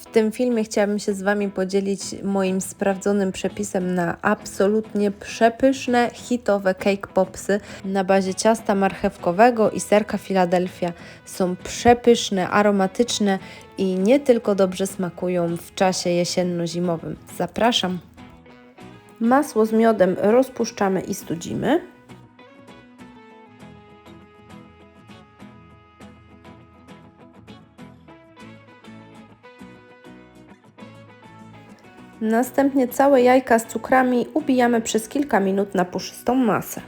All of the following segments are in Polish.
W tym filmie chciałabym się z Wami podzielić moim sprawdzonym przepisem na absolutnie przepyszne, hitowe cake popsy na bazie ciasta marchewkowego i serka Philadelphia. Są przepyszne, aromatyczne i nie tylko dobrze smakują w czasie jesienno-zimowym. Zapraszam! Masło z miodem rozpuszczamy i studzimy. Następnie całe jajka z cukrami ubijamy przez kilka minut na puszystą masę.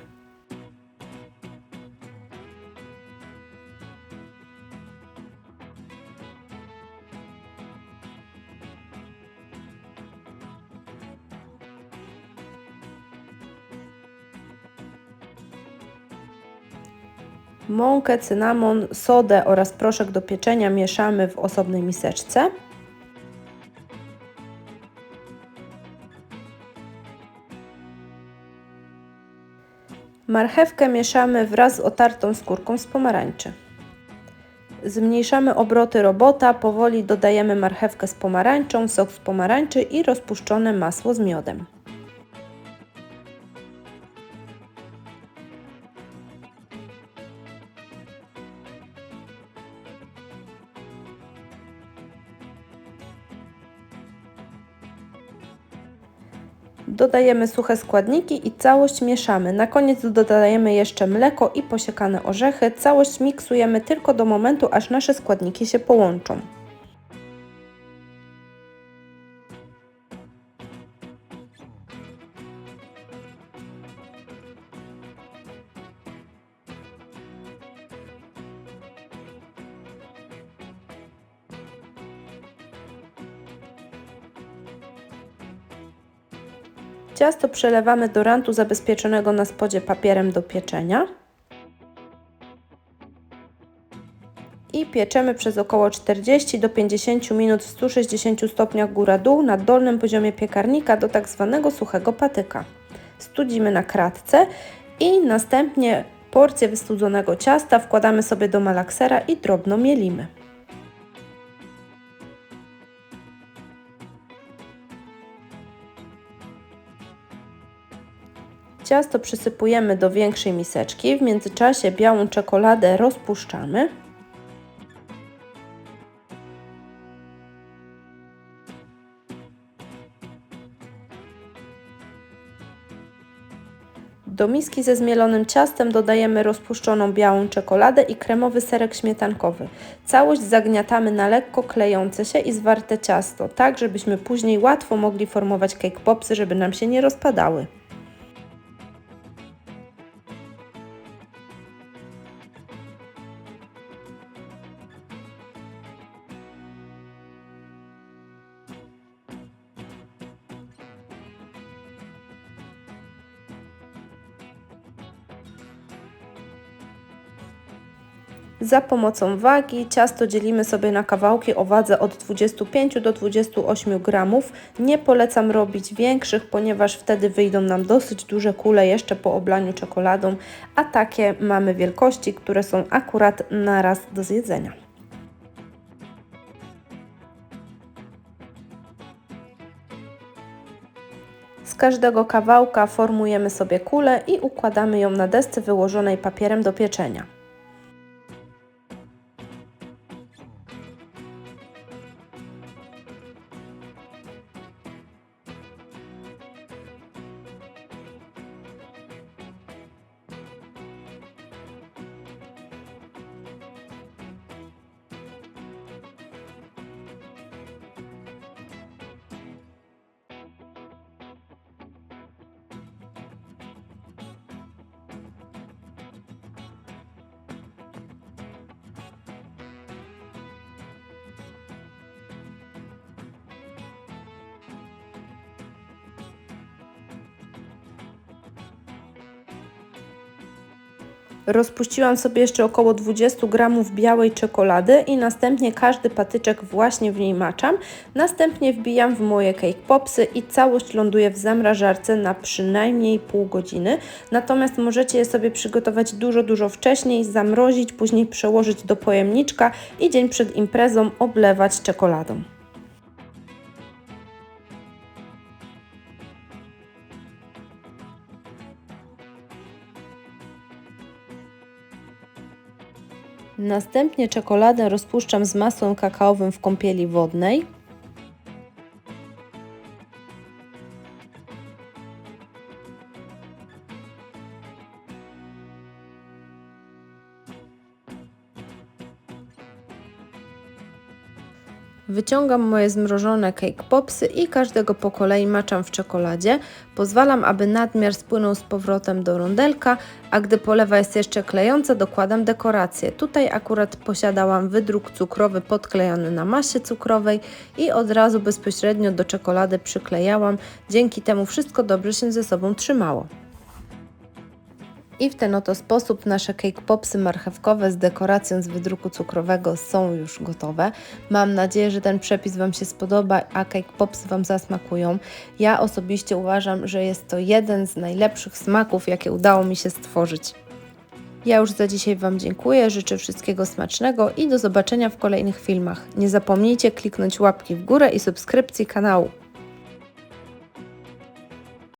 Mąkę, cynamon, sodę oraz proszek do pieczenia mieszamy w osobnej miseczce. Marchewkę mieszamy wraz z otartą skórką z pomarańczy. Zmniejszamy obroty robota, powoli dodajemy marchewkę z pomarańczą, sok z pomarańczy i rozpuszczone masło z miodem. Dodajemy suche składniki i całość mieszamy. Na koniec dodajemy jeszcze mleko i posiekane orzechy. Całość miksujemy tylko do momentu, aż nasze składniki się połączą. Ciasto przelewamy do rantu zabezpieczonego na spodzie papierem do pieczenia. I pieczemy przez około 40 do 50 minut w 160 stopniach góra-dół na dolnym poziomie piekarnika do tak zwanego suchego patyka. Studzimy na kratce i następnie porcję wystudzonego ciasta wkładamy sobie do malaksera i drobno mielimy. Ciasto przysypujemy do większej miseczki, w międzyczasie białą czekoladę rozpuszczamy. Do miski ze zmielonym ciastem dodajemy rozpuszczoną białą czekoladę i kremowy serek śmietankowy. Całość zagniatamy na lekko klejące się i zwarte ciasto, tak żebyśmy później łatwo mogli formować cake popsy, żeby nam się nie rozpadały. Za pomocą wagi ciasto dzielimy sobie na kawałki o wadze od 25 do 28 gramów. Nie polecam robić większych, ponieważ wtedy wyjdą nam dosyć duże kule jeszcze po oblaniu czekoladą, a takie mamy wielkości, które są akurat na raz do zjedzenia. Z każdego kawałka formujemy sobie kulę i układamy ją na desce wyłożonej papierem do pieczenia. Rozpuściłam sobie jeszcze około 20 gramów białej czekolady i następnie każdy patyczek właśnie w niej maczam. Następnie wbijam w moje cake popsy i całość ląduje w zamrażarce na przynajmniej pół godziny. Natomiast możecie je sobie przygotować dużo, dużo wcześniej, zamrozić, później przełożyć do pojemniczka i dzień przed imprezą oblewać czekoladą. Następnie czekoladę rozpuszczam z masłem kakaowym w kąpieli wodnej. Wyciągam moje zmrożone cake popsy i każdego po kolei maczam w czekoladzie. Pozwalam, aby nadmiar spłynął z powrotem do rondelka, a gdy polewa jest jeszcze klejąca, dokładam dekorację. Tutaj akurat posiadałam wydruk cukrowy podklejony na masie cukrowej i od razu bezpośrednio do czekolady przyklejałam. Dzięki temu wszystko dobrze się ze sobą trzymało. I w ten oto sposób nasze cake popsy marchewkowe z dekoracją z wydruku cukrowego są już gotowe. Mam nadzieję, że ten przepis Wam się spodoba, a cake popsy Wam zasmakują. Ja osobiście uważam, że jest to jeden z najlepszych smaków, jakie udało mi się stworzyć. Ja już za dzisiaj Wam dziękuję, życzę wszystkiego smacznego i do zobaczenia w kolejnych filmach. Nie zapomnijcie kliknąć łapki w górę i subskrypcji kanału.